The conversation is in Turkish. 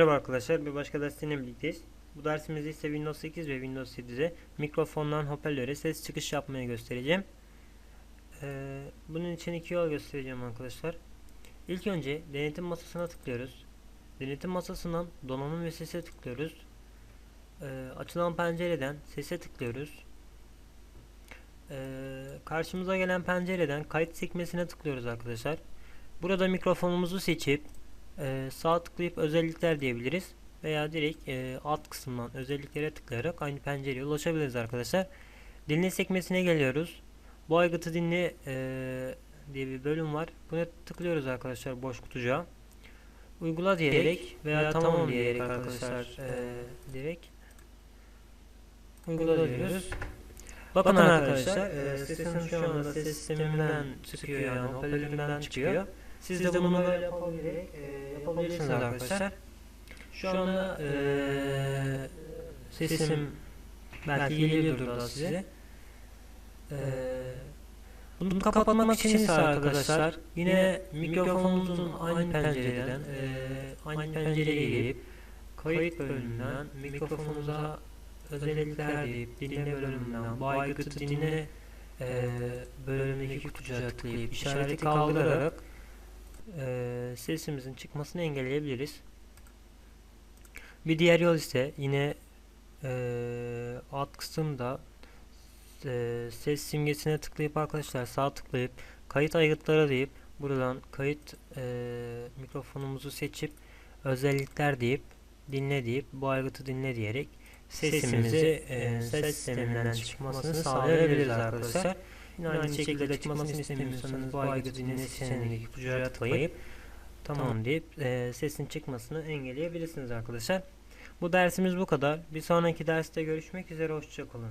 arkadaşlar. Bir başka dersiyle birlikteyiz. Bu dersimizde ise Windows 8 ve Windows 7'de mikrofondan hoparlöre ses çıkış yapmayı göstereceğim. Ee, bunun için iki yol göstereceğim arkadaşlar. İlk önce denetim masasına tıklıyoruz. Denetim masasından donanım ve sese tıklıyoruz. Ee, açılan pencereden sese tıklıyoruz. Ee, karşımıza gelen pencereden kayıt sekmesine tıklıyoruz arkadaşlar. Burada mikrofonumuzu seçip e, sağ tıklayıp özellikler diyebiliriz veya direkt e, alt kısımdan özelliklere tıklayarak aynı pencereye ulaşabiliriz arkadaşlar. Dinle sekmesine geliyoruz. Bu aygıtı dinle e, diye bir bölüm var. Buna tıklıyoruz arkadaşlar boş kutucuğa. Uygula diyerek veya tamam diyerek arkadaşlar e, direkt uygula diyoruz. Bakın arkadaşlar e, sesim şu anda ses sisteminden çıkıyor yani hoparlörümden çıkıyor. Siz de bunu böyle yapabilerek e, yapabilirsiniz arkadaşlar. Şu anda e, sesim belki geliyordur da size. E, bunu kapatmak için ise arkadaşlar yine mikrofonumuzun aynı pencereden e, aynı pencereye gelip kayıt bölümünden mikrofonumuza özellikler deyip dinle bölümünden bu aygıtı dinle e, bölümündeki kutucuğa tıklayıp işareti kaldırarak e, sesimizin çıkmasını engelleyebiliriz. Bir diğer yol ise yine e, alt kısımda e, ses simgesine tıklayıp arkadaşlar sağ tıklayıp kayıt aygıtları deyip buradan kayıt e, mikrofonumuzu seçip özellikler deyip dinle deyip bu aygıtı dinle diyerek sesimizi e, ses sisteminden çıkmasını sağlayabiliriz arkadaşlar. Yine aynı şekilde çıkmasını istemiyorsanız bu aygıtı seçeneğindeki kutucuğa tıklayıp tamam deyip e, sesin çıkmasını engelleyebilirsiniz arkadaşlar. Bu dersimiz bu kadar. Bir sonraki derste görüşmek üzere. Hoşçakalın.